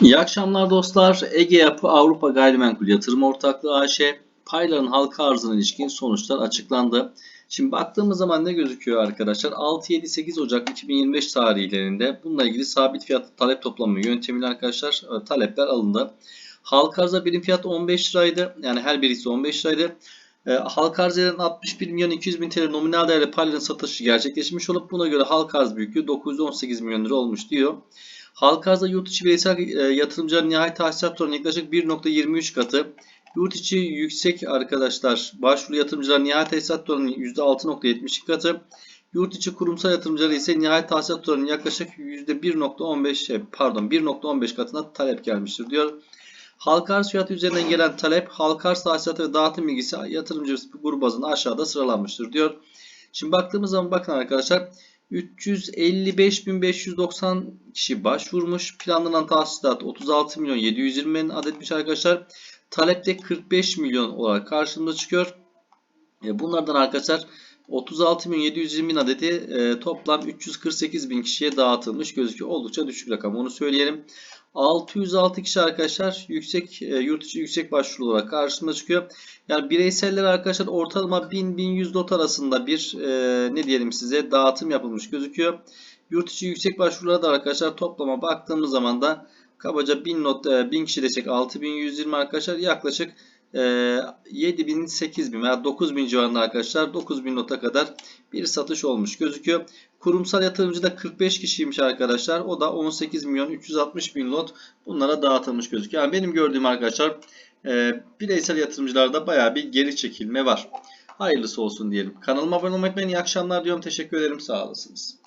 İyi akşamlar dostlar. Ege Yapı Avrupa Gayrimenkul Yatırım Ortaklığı AŞ payların halka arzına ilişkin sonuçlar açıklandı. Şimdi baktığımız zaman ne gözüküyor arkadaşlar? 6-7-8 Ocak 2025 tarihlerinde bununla ilgili sabit fiyat talep toplamı yöntemiyle arkadaşlar e, talepler alındı. Halka arza birim fiyatı 15 liraydı. Yani her birisi 15 liraydı. E, halka arz eden 61 milyon 200 bin TL nominal değerli payların satışı gerçekleşmiş olup buna göre halka arz büyüklüğü 918 milyon lira olmuş diyor. Halka arzda yurt içi bireysel e, yatırımcıların nihayet tahsilat oranı yaklaşık 1.23 katı. Yurt içi yüksek arkadaşlar başvuru yatırımcıların nihayet tahsilat oranı %6.72 katı. Yurt içi kurumsal yatırımcıları ise nihayet tahsilat oranı yaklaşık %1.15 şey, pardon 1.15 katına talep gelmiştir diyor. Halka arz fiyatı üzerinden gelen talep, halka arz tahsilatı ve dağıtım bilgisi yatırımcı grubu bazında aşağıda sıralanmıştır diyor. Şimdi baktığımız zaman bakın arkadaşlar 355.590 kişi başvurmuş. Planlanan tahsilat 36 milyon 720 bin adetmiş arkadaşlar. Talepte 45 milyon olarak karşımıza çıkıyor. E, Bunlardan arkadaşlar 36 milyon 720 bin adeti e, toplam 348 bin kişiye dağıtılmış gözüküyor. Oldukça düşük rakam onu söyleyelim. 606 kişi arkadaşlar yüksek e, yurt içi yüksek başvuru olarak karşımıza çıkıyor. Yani bireyseller arkadaşlar ortalama 1000-1100 lot arasında bir e, ne diyelim size dağıtım yapılmış gözüküyor. Yurt içi yüksek başvurulara da arkadaşlar toplama baktığımız zaman da kabaca 1000 not e, 1000 kişi desek 6120 arkadaşlar yaklaşık e, 7000 8000 veya 9000 civarında arkadaşlar 9000 nota kadar bir satış olmuş gözüküyor. Kurumsal yatırımcı da 45 kişiymiş arkadaşlar. O da 18 milyon 360 bin lot bunlara dağıtılmış gözüküyor. Yani benim gördüğüm arkadaşlar e, bireysel yatırımcılarda bayağı bir geri çekilme var. Hayırlısı olsun diyelim. Kanalıma abone olmayı unutmayın. İyi akşamlar diyorum. Teşekkür ederim. Sağ olasınız.